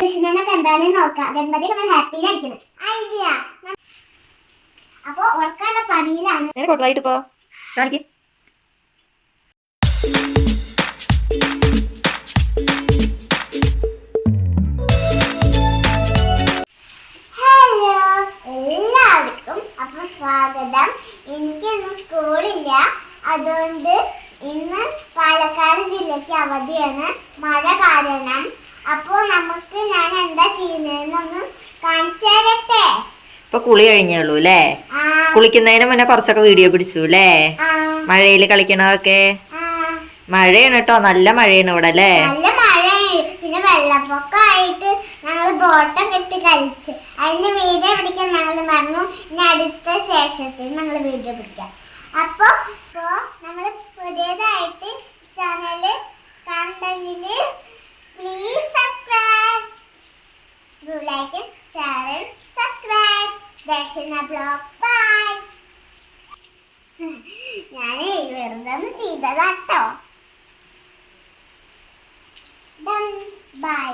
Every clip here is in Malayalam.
കൃഷ്ണനൊക്കെ എന്താണെന്ന് നോക്കാം. ഗണപതി നമ്മൾ ഹാപ്പിയിൽ അടിച്ചത് ഐഡിയ അപ്പൊ ഉറക്കാനുള്ള പണിയിലാണ്. കാണിക്ക്. സ്വാഗതം. എനിക്ക് ഇന്ന് സ്കൂളില്ല. അതുകൊണ്ട് ഇന്ന് പാലക്കാട് ജില്ലയ്ക്ക് അവധിയാണ്. മഴ കാരണം. അപ്പോൾ നമുക്ക് ഞാൻ എന്താ ചെയ്യുന്നതെന്നൊന്ന് കാണിച്ചു തരട്ടെ? ഇപ്പൊ കുളി കഴിഞ്ഞുള്ളൂ അല്ലേ കുളിക്കുന്നതിന് മുന്നേ കുറച്ചൊക്കെ വീഡിയോ പിടിച്ചു അല്ലേ മഴയിൽ കളിക്കണതൊക്കെ? മഴയാണ് കേട്ടോ നല്ല മഴയാണ് ഇവിടെ അല്ലേ നല്ല മഴ പിന്നെ വെള്ളപ്പൊക്കമായിട്ട് ഞങ്ങൾ ബോട്ടൊക്കെ ഇട്ട് കളിച്ച്. അതിന്റെ വീഡിയോ പിടിക്കാൻ ഞങ്ങൾ മറന്നു. ഇനി അടുത്ത ശേഷത്തിൽ ഞങ്ങൾ വീഡിയോ പിടിക്കാം. അപ്പോൾ ഇപ്പോൾ നമ്മൾ പുതിയതായിട്ട് ചാനൽ കണ്ടെങ്കിൽ please subscribe do like share subscribe Darshana blog bye ഞാൻ വെറുതെ ചെയ്തതാട്ടോ. ബൈ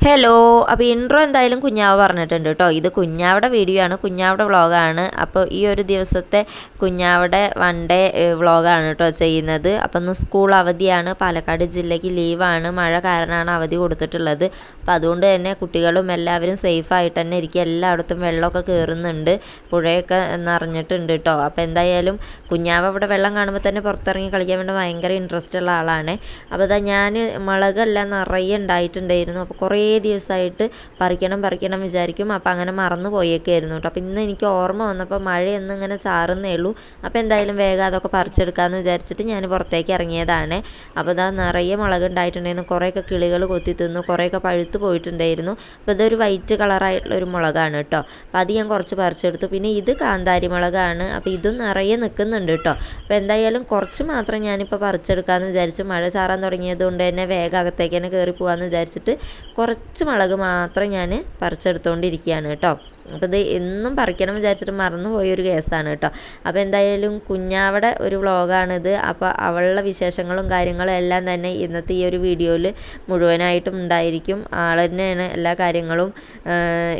ഹലോ അപ്പോൾ ഇൻട്രോ എന്തായാലും കുഞ്ഞാവ് പറഞ്ഞിട്ടുണ്ട് കേട്ടോ ഇത് കുഞ്ഞാവിടെ വീഡിയോ ആണ് കുഞ്ഞാവിടെ വ്ളോഗാണ് അപ്പോൾ ഈ ഒരു ദിവസത്തെ കുഞ്ഞാവിടെ വൺ ഡേ വ്ളോഗാണ് കേട്ടോ ചെയ്യുന്നത്. അപ്പോൾ ഇന്ന് സ്കൂൾ അവധിയാണ് പാലക്കാട് ജില്ലയ്ക്ക് ലീവാണ് മഴ കാരണമാണ് അവധി കൊടുത്തിട്ടുള്ളത്. അപ്പോൾ അതുകൊണ്ട് തന്നെ കുട്ടികളും എല്ലാവരും സേഫായിട്ട് തന്നെ ഇരിക്കുക. എല്ലായിടത്തും വെള്ളമൊക്കെ കയറുന്നുണ്ട് പുഴയൊക്കെ നിറഞ്ഞിട്ടുണ്ട് കേട്ടോ അപ്പോൾ എന്തായാലും കുഞ്ഞാവ് ഇവിടെ വെള്ളം കാണുമ്പോൾ തന്നെ പുറത്തിറങ്ങി കളിക്കാൻ വേണ്ടി ഭയങ്കര ഇൻട്രസ്റ്റ് ഉള്ള ആളാണ്. അപ്പോൾ ഇതാ ഞാൻ മുളകെല്ലാം നിറയെ ഉണ്ടായിട്ടുണ്ടായിരുന്നു. അപ്പോൾ കുറേ ദിവസമായിട്ട് പറിക്കണം പറിക്കണം വിചാരിക്കും. അപ്പോൾ അങ്ങനെ മറന്നു പോയേക്കായിരുന്നു കേട്ടോ. അപ്പോൾ ഇന്ന് എനിക്ക് ഓർമ്മ വന്നപ്പോൾ മഴയൊന്നും ഇങ്ങനെ ചാറുന്നേ ഉള്ളൂ. അപ്പോൾ എന്തായാലും വേഗം അതൊക്കെ പറിച്ചെടുക്കാമെന്ന് വിചാരിച്ചിട്ട് ഞാൻ പുറത്തേക്ക് ഇറങ്ങിയതാണ്. അപ്പോൾ ഇതാ നിറയെ മുളക് ഉണ്ടായിട്ടുണ്ടായിരുന്നു. കുറേയൊക്കെ കിളികൾ കൊത്തി തിന്നു കുറേയൊക്കെ പഴുത്ത് പോയിട്ടുണ്ടായിരുന്നു. അപ്പോൾ ഇതൊരു വൈറ്റ് കളറായിട്ടുള്ള ഒരു മുളകാണ് കേട്ടോ. അപ്പോൾ അത് ഞാൻ കുറച്ച് പറിച്ചെടുത്തു. പിന്നെ ഇത് കാന്താരി മുളകാണ്. അപ്പോൾ ഇതും നിറയെ നിൽക്കുന്നുണ്ട് കേട്ടോ. അപ്പോൾ എന്തായാലും കുറച്ച് മാത്രം ഞാനിപ്പോൾ പറിച്ചെടുക്കാമെന്ന് വിചാരിച്ചു. മഴ ചാറാൻ തുടങ്ങിയത് കൊണ്ട് തന്നെ വേഗം അകത്തേക്ക് തന്നെ കയറി പോകാമെന്ന് വിചാരിച്ചിട്ട് കുറച്ച് മുളക് മാത്രം ഞാൻ പറിച്ചെടുത്തുകൊണ്ടിരിക്കുകയാണ് കേട്ടോ. അപ്പോൾ ഇത് എന്നും പറിക്കണം വിചാരിച്ചിട്ട് മറന്നു പോയൊരു കേസാണ് കേട്ടോ. അപ്പോൾ എന്തായാലും കുഞ്ഞാവിടെ ഒരു വ്ളോഗാണിത് അപ്പോൾ അവളുടെ വിശേഷങ്ങളും കാര്യങ്ങളും എല്ലാം തന്നെ ഇന്നത്തെ ഈ ഒരു വീഡിയോയിൽ മുഴുവനായിട്ടും ഉണ്ടായിരിക്കും. ആൾ തന്നെയാണ് എല്ലാ കാര്യങ്ങളും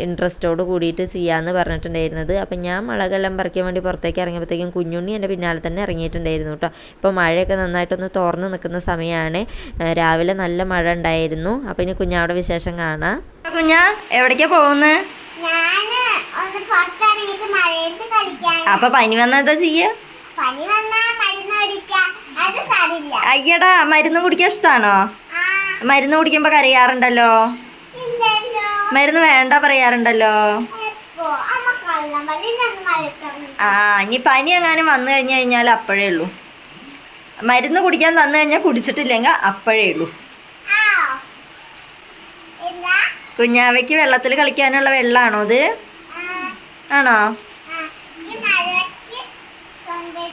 ഇൻട്രസ്റ്റോട് കൂടിയിട്ട് ചെയ്യാമെന്ന് പറഞ്ഞിട്ടുണ്ടായിരുന്നത്. അപ്പോൾ ഞാൻ മുളകെല്ലാം പറിക്കാൻ വേണ്ടി പുറത്തേക്ക് ഇറങ്ങിയപ്പോഴത്തേക്കും കുഞ്ഞുണ്ണി എന്റെ പിന്നാലെ തന്നെ ഇറങ്ങിയിട്ടുണ്ടായിരുന്നു കേട്ടോ. ഇപ്പോൾ മഴയൊക്കെ നന്നായിട്ടൊന്ന് തുറന്ന് നിൽക്കുന്ന സമയമാണ് രാവിലെ നല്ല മഴ ഉണ്ടായിരുന്നു. അപ്പോൾ ഇനി കുഞ്ഞാവിടെ വിശേഷം കാണാം. കുഞ്ഞാ എവിടേക്കാണ് പോകുന്നത് ഞാൻ ഒന്ന് പുറത്തിറങ്ങിയിട്ട് മഴയത്ത് കളിക്കാൻ അപ്പൊ പനി വന്നാ എന്താ ചെയ്യ? അയ്യടാ മരുന്ന് കുടിക്കാൻ ഇഷ്ടാണോ? മരുന്ന് കുടിക്കുമ്പോ കരയാറുണ്ടല്ലോ? മരുന്ന് വേണ്ട പറയാറുണ്ടല്ലോ? ആ ഇനി പനി എങ്ങാനും വന്നു കഴിഞ്ഞു കഴിഞ്ഞാൽ അപ്പോഴേ ഉള്ളൂ. മരുന്ന് കുടിക്കാൻ തന്നു കഴിഞ്ഞാൽ കുടിച്ചിട്ടില്ലെങ്കിൽ അപ്പോഴേ ഉള്ളൂ. കുഞ്ഞാവയ്ക്ക് വെള്ളത്തിൽ കളിക്കാനുള്ള വെള്ളമാണോ അത്? ആണോ ആ ഈ മഴയ്ക്ക് കൊണ്ടുപോയി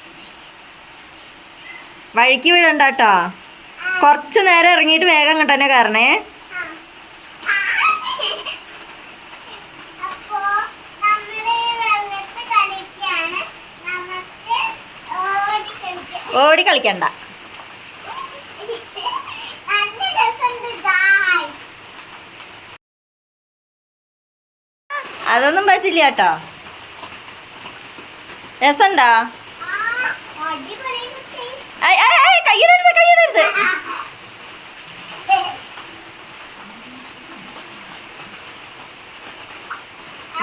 വഴിക്ക് വീഴണ്ട കേട്ടോ കുറച്ച് നേരം ഇറങ്ങിയിട്ട് വേഗം ഇങ്ങോട്ട് തന്നെ കയറണേ. ഓടി കളിക്കാം. ഓടി കളിക്കണ്ട. അതൊന്നും പറ്റില്ല കേട്ടോ. രസമുണ്ടോ ആ, അടിപൊളി കുട്ടി. ഐ, ഐ, ഐ, കൈയിടരുത് കൈയിടരുത്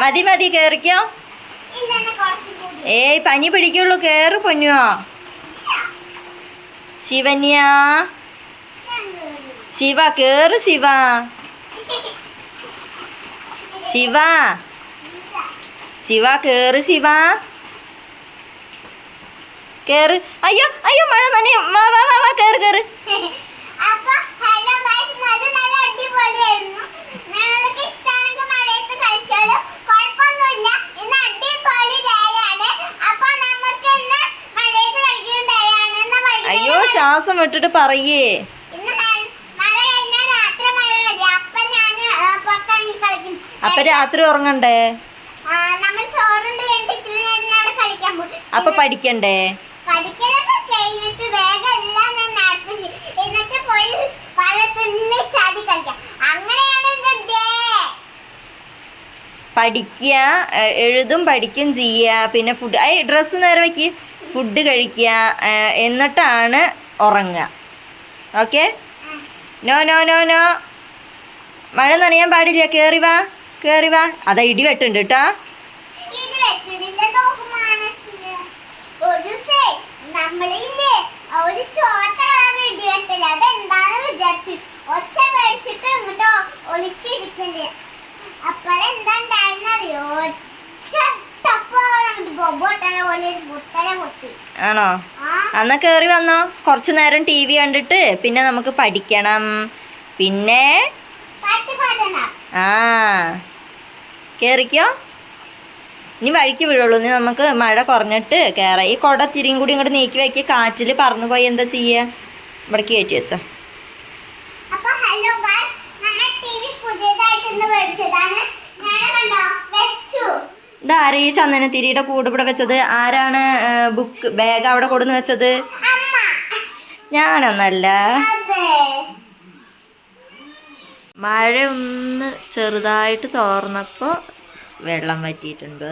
മതി മതി കേറിക്കോ. ഏയ് പനി പിടിക്കുള്ളൂ കേറ് പൊന്നുവോ. ശിവന്യ. ശിവ കേറ് ശിവ. ശിവ. ശിവ കേറ് ശിവ. കേറ്. അയ്യോ അയ്യോ മഴ നനയ. വാ വാ വാ വാ കേറ് കേറ്. അപ്പൊ ശ്വാസം വിട്ടിട്ട് പറയേ. അപ്പൊ രാത്രി ഉറങ്ങണ്ടേ? അപ്പൊ മഴയത്ത് കളിച്ചോളൂ. കുഴപ്പമൊന്നുമില്ല. ഇന്ന് അടിപൊളി day ആണ്. അപ്പൊ നമുക്ക് ഇന്ന് മഴയത്ത് കളിക്കുന്ന day ആണ്. എന്നാ വൈകുന്നേരം അയ്യോ ശ്വാസം വിട്ടിട്ട് പറയേ ഇന്ന് മഴ- മഴ കഴിഞ്ഞാൽ രാത്രി മഴ വരും. അപ്പൊ ഞാൻ ആ, പുറത്തിറങ്ങി കളിക്കും. അപ്പൊ രാത്രി ഉറങ്ങണ്ടേ ആ, നമ്മൾ ചോറുണ്ട് കഴിഞ്ഞിട്ട് ഇത്തിരി നേരം അവിടെ കളിക്കാൻ പോകും അപ്പൊ പഠിക്കണ്ടേ പഠിക്കലൊക്കെ കഴിഞ്ഞിട്ട് വേഗം എല്ലാം ഞാൻ നടത്തി എന്നിട്ട് പോയി വെള്ളത്തുള്ളിൽ ചാടി കളിക്കാം അങ്ങനെയാണ് എന്റെ ഡേ പഠിക്കുക എഴുതും പഠിക്കും ചെയ്യുക പിന്നെ ഫുഡ് ഐ ഡ്രസ്സ് നേരെ വയ്ക്കുക ഫുഡ് കഴിക്കുക എന്നിട്ടാണ് ഉറങ്ങുക. Okay no no no no മഴ നനയാൻ പാടില്ല. കയറി വാ കയറി വാ. അതാ ഇടി വെട്ടുണ്ട് കേട്ടോ. ഇത് ആണോ? അന്നാ കേറി വന്നോ. കുറച്ചു നേരം ടി വി കണ്ടിട്ട് പിന്നെ നമുക്ക് പഠിക്കണം. പിന്നെ ആ. കേറിക്കോ. ഇനി വഴിക്ക് വീഴുള്ളൂ ഇനി നമുക്ക് മഴ കുറഞ്ഞിട്ട് കയറാം ഈ കുട തിരിയും കൂടി ഇങ്ങോട്ട് നീക്കി വയ്ക്കുക കാറ്റിൽ പറന്നു പോയി. എന്താ ചെയ്യുക ഇവിടേക്ക് കയറ്റി വെച്ചോ. ഹലോ ഗായ്സ് നമ്മൾ ടിവി പുതിയതായിട്ട് ഇന്ന് മേടിച്ചതാണ്. ഇതാരാ ഈ ചന്ദനത്തിരിയുടെ കൂടെ ഇവിടെ വെച്ചത്? ആരാണ് ബുക്ക് ബാഗ് അവിടെ കൊടുന്ന് വെച്ചത്? ഞാനൊന്നല്ല. മഴ ഒന്ന് ചെറുതായിട്ട് തോർന്നപ്പോൾ വെള്ളം വറ്റിയിട്ടുണ്ട്.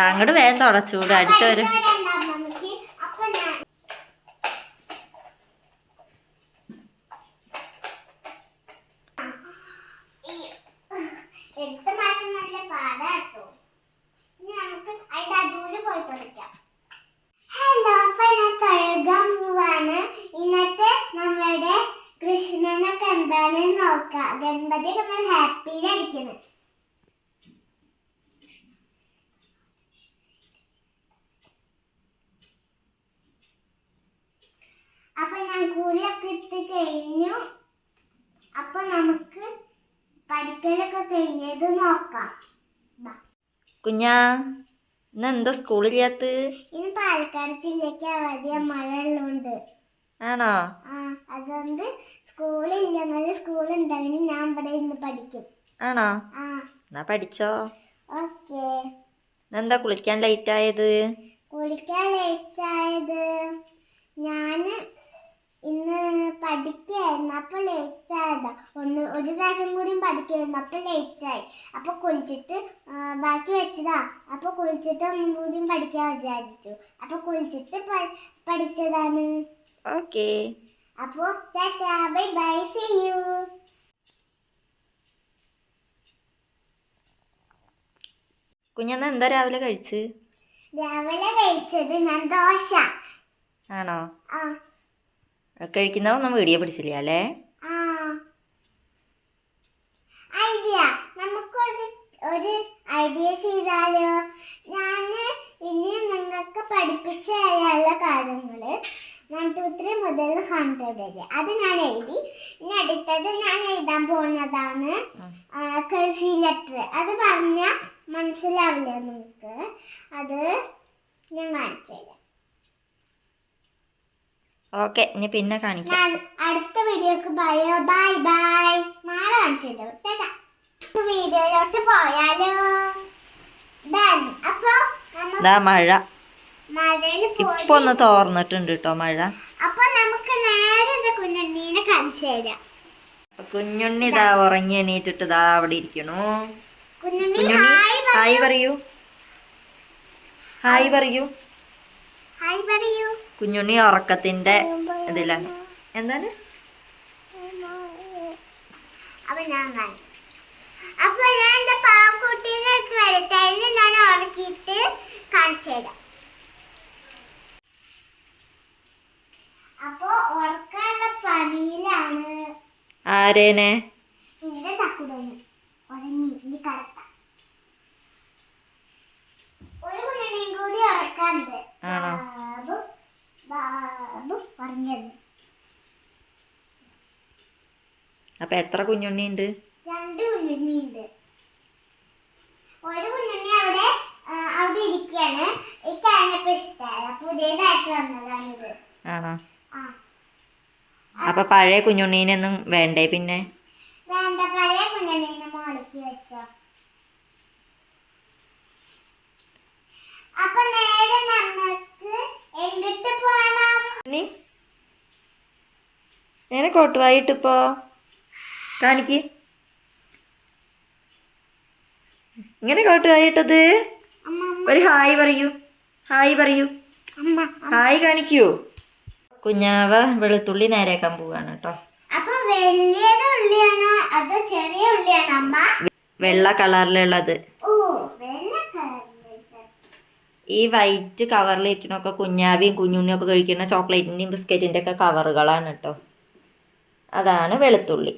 അങ്ങോട്ട് വേഗം തുടച്ചൂട് അടിച്ചവര് അടിച്ചവരുണ്ടാവും നമുക്ക് അപ്പൊ ഞാൻ ഈ എട്ട് മാസം നല്ല പാടാട്ടോ ഇനി നമുക്ക് അതിന്റെ അതുപോലെ പോയി തുടയ്ക്കാം ഹലോ അപ്പൊ ഞാൻ കഴുകാൻ പോവാണ് ഇന്നത്തെ നമ്മുടെ കൃഷ്ണനൊക്കെ എന്താണ് നോക്കാം ഗണപതി നമ്മൾ ഹാപ്പിയിലടിക്കുന്നത് അപ്പൊ ഞാൻ കൂലിയൊക്കെ ഇട്ട് കഴിഞ്ഞു. അപ്പൊ നമുക്ക് പഠിക്കലൊക്കെ കഴിഞ്ഞത് നോക്കാം. കുഞ്ഞാ ഇന്ന് എന്താ സ്കൂളില്ലാത്ത ഇന്ന് പാലക്കാട് ജില്ലക്ക് അവധിയ മഴ ഉള്ളതുകൊണ്ട് ആണോ? ആ സ്കൂളില്ല നല്ല സ്കൂൾ ഉണ്ടെങ്കിൽ ഞാൻ ഇവിടെ ഇന്ന് പഠിക്കും. ആണോ? ആ. എന്നാ പഠിച്ചോ. ഓക്കേ. എന്താ കുളിക്കാൻ ലേറ്റ് ആയത്? കുളിക്കാൻ ലേറ്റായത് ഞാൻ ഇന്ന് പഠിക്കായിരുന്നു. അപ്പോൾ ലേറ്റ് ആയതാ. ഒന്ന് ഒരു പ്രാവശ്യം കൂടി പഠിക്കായിരുന്നു. അപ്പോൾ ലേറ്റ് ആയി. അപ്പോൾ കുളിച്ചിട്ട് ബാക്കി വെച്ചതാ. അപ്പോൾ കുളിച്ചിട്ട് ഒന്നും കൂടി പഠിക്കാൻ വിചാരിച്ചു. അപ്പോൾ കുളിച്ചിട്ട് പഠിച്ചതാണ്. ഓക്കെ. അപ്പോൾ tata bye bye see you കുഞ്ഞെന്നാ എന്താ രാവിലെ കഴിച്ച്? രാവിലെ കഴിച്ചത് ഞാൻ ദോശ. ആണോ? ആ. കഴിക്കുന്ന ഒന്നും വീഡിയോ പിടിച്ചില്ല അല്ലേ? ഐഡിയ നമുക്കൊരു ഒരു ഐഡിയ ചെയ്താലോ? ഞാൻ ഇനി നിങ്ങൾക്ക് പഠിപ്പിച്ചു തരാനുള്ള കാര്യങ്ങൾ വൺ ടു ത്രീ മുതൽ ഹൺഡ്രഡ് വരെ. അത് ഞാൻ എഴുതി. ഇനി അടുത്തത് ഞാൻ എഴുതാൻ പോകുന്നതാണ്. കഴ്സി ലെറ്റർ അത് പറഞ്ഞാൽ മനസ്സിലാവില്ല നിങ്ങൾക്ക്? അത് ഞാൻ കാണിച്ചു തരാം. ഓക്കെ ഇനി പിന്നെ കാണിക്കാം. അടുത്ത വീഡിയോക്ക് ബൈ ബൈ ബൈ. നാളെ കാണിച്ചു വീഡിയോയിലോട്ട് പോയാലോ. അപ്പൊ ഇതാ മഴ. ഇപ്പൊ ഒന്ന് തോർന്നിട്ടുണ്ട് കേട്ടോ മഴ. അപ്പൊ നമുക്ക് നേരെ കുഞ്ഞുണ്ണീനെ കാണിച്ചു തരാം. കുഞ്ഞുണ്ണി ഇതാ ഉറങ്ങി എണീറ്റിട്ട് ഇതാ അവിടെ ഇരിക്കണു. കുഞ്ഞണ്ണി ഹായ് പറയൂ. ഹായ് പറയൂ. ഹായ് പറയൂ. കുഞ്ഞുണ്ണി ഉറക്കത്തിന്റെ ഇതിലാണ്. എന്താണ്? അപ്പൊ ഞാൻ എന്റെ പാവക്കുട്ടീനെ ഞാൻ ഉറക്കിയിട്ട് കാണിച്ചു തരാം. അപ്പൊ ഉറക്കാനുള്ള പണിയിലാണ്. ആരേനെ? എത്ര കുഞ്ഞുണ്ണി ഉണ്ട് രണ്ട് കുഞ്ഞുണ്ണി ഉണ്ട് ഒരു കുഞ്ഞുണ്ണി അവിടെ അവിടെ പുതിയതായിട്ട് ആണോ? അപ്പൊ പഴയ കുഞ്ഞുണ്ണീനൊന്നും വേണ്ടേ പിന്നെ? വേണ്ട പഴയ നേരെ നമുക്ക് കാണിക്ക്. ഇങ്ങനെ കോട്ടുവായിട്ടത് അമ്മ ഒരു ഹായ് പറയൂ. ഹായ് പറയൂ. ഹായ് കാണിക്കൂ. കുഞ്ഞാവ വെളുത്തുള്ളി നേരേക്കാൻ പോവാണ് കേട്ടോ. വെള്ള കളറിലുള്ളത്. ഈ വൈറ്റ് കവറിലിരിക്കണൊക്കെ കുഞ്ഞാവിയും കുഞ്ഞുണ്ണിയും ഒക്കെ കഴിക്കുന്ന ചോക്ലേറ്റിന്റെയും ബിസ്ക്കറ്റിന്റെ ഒക്കെ കവറുകളാണ് കേട്ടോ. അതാണ് വെളുത്തുള്ളി.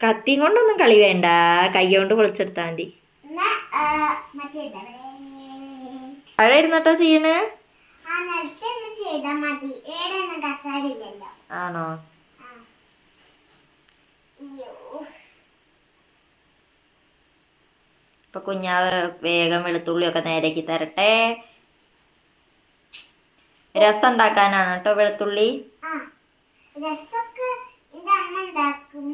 കത്തി കൊണ്ടൊന്നും കളി വേണ്ട. കൈ കൊണ്ട് പൊളിച്ചെടുത്താൽ മതി. അവിടെ ഇരുന്നിട്ടോ ചെയ്യണേ? ആണോ? ഇപ്പൊ കുഞ്ഞാവ് വേഗം വെളുത്തുള്ളിയൊക്കെ നേരേക്ക് തരട്ടെ. രസം ഉണ്ടാക്കാനാണ് കേട്ടോ വെളുത്തുള്ളി. രസമൊക്കെ എന്റെ അമ്മ ഉണ്ടാക്കും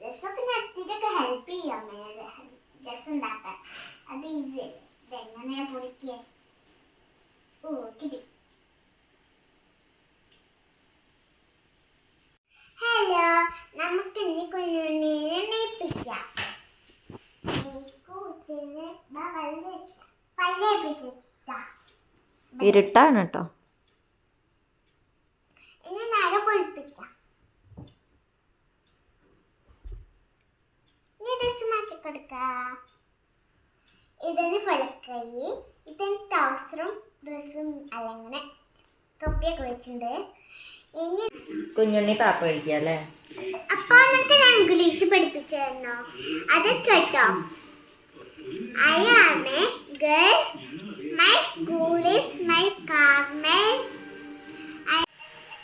രസമൊക്കെ നട്ടിട്ടൊക്കെ ഹെൽപ്പ് ചെയ്യും അമ്മയോട് രസം ഉണ്ടാക്കാൻ അത് ഈസി ഇതെങ്ങനെയാ പൊടിക്കുക ഓ കിട്ടി ഹലോ നമുക്ക് ഇനി കുഞ്ഞുണ്ണീനെ മേപ്പിക്കാം കൂട്ടിന് പല്ലേപ്പിച്ചിട്ടാ ഇരുട്ടാണ് കേട്ടോ ഇതിന് ഫലക്കൈ ഇതിന് ടോസറും ഡ്രസ്സും അല്ലെങ്കിൽ തൊപ്പിയൊക്കെ വെച്ചിട്ടുണ്ട്. ഇനി കുഞ്ഞുണ്ണി പാപ്പ കഴിക്കുക അല്ലേ? അപ്പൊ നമുക്ക് ഞാൻ ഇംഗ്ലീഷ് പഠിപ്പിച്ചായിരുന്നോ അതൊക്കെ അത് കേട്ടോ. ഐ ആം എ ഗേൾ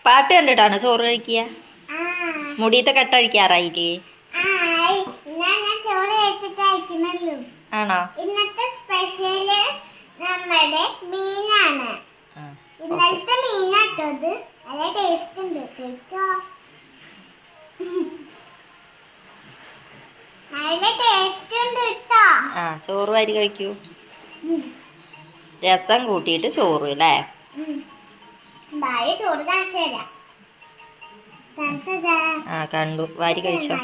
പാട്ട് കണ്ടിട്ടാണ് ചോറ് കഴിക്കുക? മുടിയത്തെ കട്ട കഴിക്കാറായില്ലേ ആണോ? ഇന്നത്തെ സ്പെഷ്യൽ നമ്മുടെ മീനാണ്. ഇന്നത്തെ ഇന്നലത്തെ മീനാട്ടോ ഇത്. നല്ല ടേസ്റ്റ് ഉണ്ട്. കേട്ടോ നല്ല ടേസ്റ്റ് ഉണ്ട് കേട്ടോ ആ ചോറ് വാരി കഴിക്കൂ. രസം കൂട്ടിയിട്ട് ചോറ് അല്ലേ ആ കണ്ടു. വാരി കഴിച്ചോ?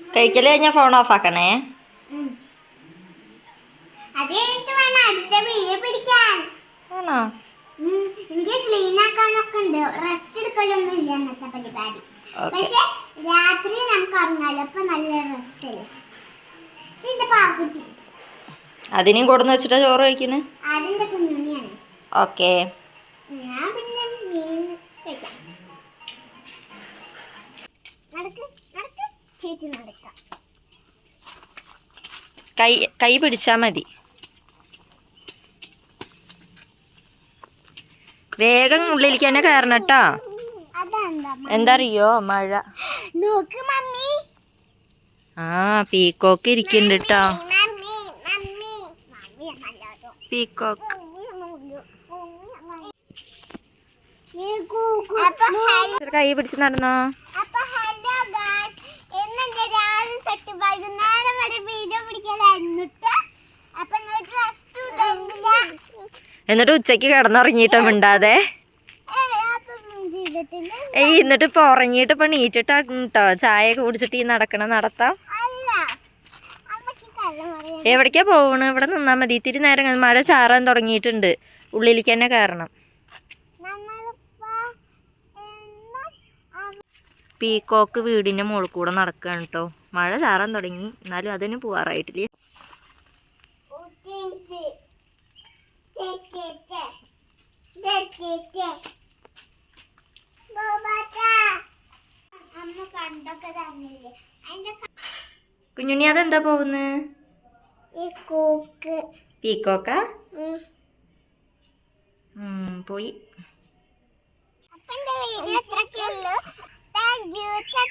കഴിക്കൽ കഴിഞ്ഞാൽ ഫോൺ ഓഫ് ആക്കണേ? ആണോ? എനിക്ക് ക്ലീൻ ആക്കാനൊക്കെ ഉണ്ട്. റെസ്റ്റ് എടുക്കലൊന്നും ഇല്ല അന്നത്തെ പരിപാടി. പക്ഷെ രാത്രി നമുക്ക് ഉറങ്ങാലോ? അപ്പൊ നല്ല റെസ്റ്റ് അല്ലേ? ഇതിന്റെ പാക്കുട്ടി അതിനും കൊടുന്ന് വെച്ചിട്ടാ ചോറ് കഴിക്കുന്നത് അതിന്റെ കുഞ്ഞുണ്ണിയാണ്. ഓക്കെ ഞാൻ പിന്നെ മീൻ കഴിക്കാം. നടക്ക് നടക്ക്. ചേച്ചി നടക്കാം. കൈ കൈ പിടിച്ചാൽ മതി. വേഗം ഉള്ളിലേക്ക് തന്നെ കയറണം കേട്ടോ. എന്തറിയോ എന്താ അറിയോ മഴ? നോക്ക് മമ്മി. ആ പീക്കോക്ക് ഇരിക്കുന്നുണ്ട് കേട്ടോ. മമ്മി മമ്മി മമ്മി നല്ലതോ പീക്കോക്ക് അപ്പൊ ഹലോ കൈ പിടിച്ച് നടന്നോ? അപ്പൊ ഹലോ വൈകുന്നേരം വരെ വീഡിയോ പിടിക്കലായിരുന്നു എന്നിട്ട് ഉച്ചയ്ക്ക് കിടന്നുറങ്ങിയിട്ടോ മിണ്ടാതെ. ഏയ്, എന്നിട്ട് ഇപ്പൊ ഉറങ്ങിയിട്ട് ഇപ്പൊ നീറ്റിട്ടാ കേട്ടോ ചായ ഒക്കെ കുടിച്ചിട്ട് ഈ നടക്കണ നടത്താം? എവിടേക്കാ പോകണ് ഇവിടെ നിന്നാ മതി. ഇത്തിരി നേരം മഴ ചാറാൻ തുടങ്ങിയിട്ടുണ്ട്. ഉള്ളിലേക്ക് തന്നെ കയറണം. പീക്കോക്ക് വീടിന്റെ മുകളിൽ കൂടെ നടക്കാണ് കേട്ടോ മഴ ചാറാൻ തുടങ്ങി. എന്നാലും അതിന് പോവാറായിട്ടില്ല. കുഞ്ഞുണ്ണി അതെന്താ പോകുന്നത് കൂക്ക് പീക്കോക്ക? പോയി. അപ്പൊ വീഡിയോ ഇത്രയൊക്കെ ഉള്ളൂ? താങ്ക് യു ചാ